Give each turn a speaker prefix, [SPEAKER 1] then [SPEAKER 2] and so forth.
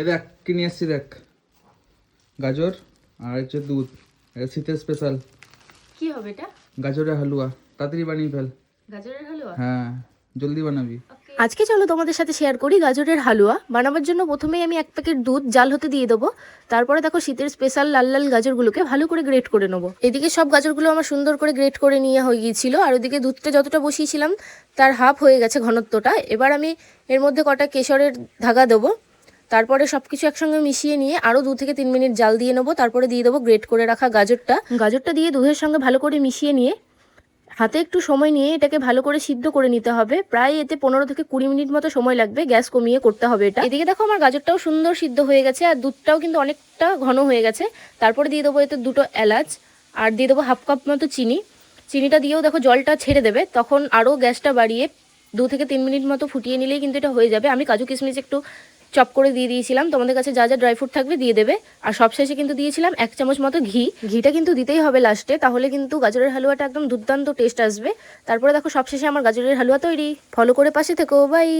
[SPEAKER 1] এ দেখ কি নিয়ে এসছি দেখ? গাজর আর হচ্ছে দুধ এটা শীতের স্পেশাল
[SPEAKER 2] কি হবে এটা?
[SPEAKER 1] গাজরের হালুয়া তাড়াতাড়ি বানিয়ে ফেল।
[SPEAKER 2] গাজরের হালুয়া?
[SPEAKER 1] হ্যাঁ জলদি বানাবি।
[SPEAKER 3] আজকে চলো তোমাদের সাথে শেয়ার করি গাজরের হালুয়া। বানাবার জন্য প্রথমেই আমি এক প্যাকেট দুধ জাল হতে দিয়ে দেবো। তারপরে দেখো শীতের স্পেশাল লাল লাল গাজরগুলোকে ভালো করে গ্রেট করে নেব। এদিকে সব গাজরগুলো আমার সুন্দর করে গ্রেট করে নিয়ে হয়ে গিয়েছিল। আর ওদিকে দুধটা যতটা বসিয়েছিলাম তার হাফ হয়ে গেছে ঘনত্বটা। এবার আমি এর মধ্যে কটা কেশরের ধাগা দেবো। তারপরে সব কিছু একসঙ্গে মিশিয়ে নিয়ে আরও দু থেকে তিন মিনিট জাল দিয়ে নেব, তারপরে দিয়ে দেবো গ্রেট করে রাখা গাজরটা। গাজরটা দিয়ে দুধের সঙ্গে ভালো করে মিশিয়ে নিয়ে হাতে একটু সময় নিয়ে এটাকে ভালো করে সিদ্ধ করে নিতে হবে। প্রায় এতে পনেরো থেকে কুড়ি মিনিট মতো সময় লাগবে, গ্যাস কমিয়ে করতে হবে এটা। এদিকে দেখো আমার গাজরটাও সুন্দর সিদ্ধ হয়ে গেছে, আর দুধটাও কিন্তু অনেকটা ঘন হয়ে গেছে। তারপরে দিয়ে দেবো এতে দুটো এলাচ, আর দিয়ে দেবো হাফ কাপ মতো চিনি। চিনিটা দিয়েও দেখো জলটা ছেড়ে দেবে, তখন আরও গ্যাসটা বাড়িয়ে দু থেকে তিন মিনিট মতো ফুটিয়ে নিলেই কিন্তু এটা হয়ে যাবে। আমি কাজু কিশমিশ একটু চপ করে দিয়ে দিয়েছিলাম। তোমাদের কাছে যা যা ড্রাই ফ্রুট থাকবে দিয়ে দেবে। আর সবশেষে কিন্তু দিয়েছিলাম এক চামচ মতো ঘি। ঘিটা কিন্তু দিতেই হবে লাস্টে তাহলে কিন্তু গাজরের হালুয়াটা একদম দুর্দান্ত টেস্ট আসবে। তারপরে দেখো সবশেষে আমার গাজরের হালুয়া তৈরি। ফলো করে পাশে থেকো। বাই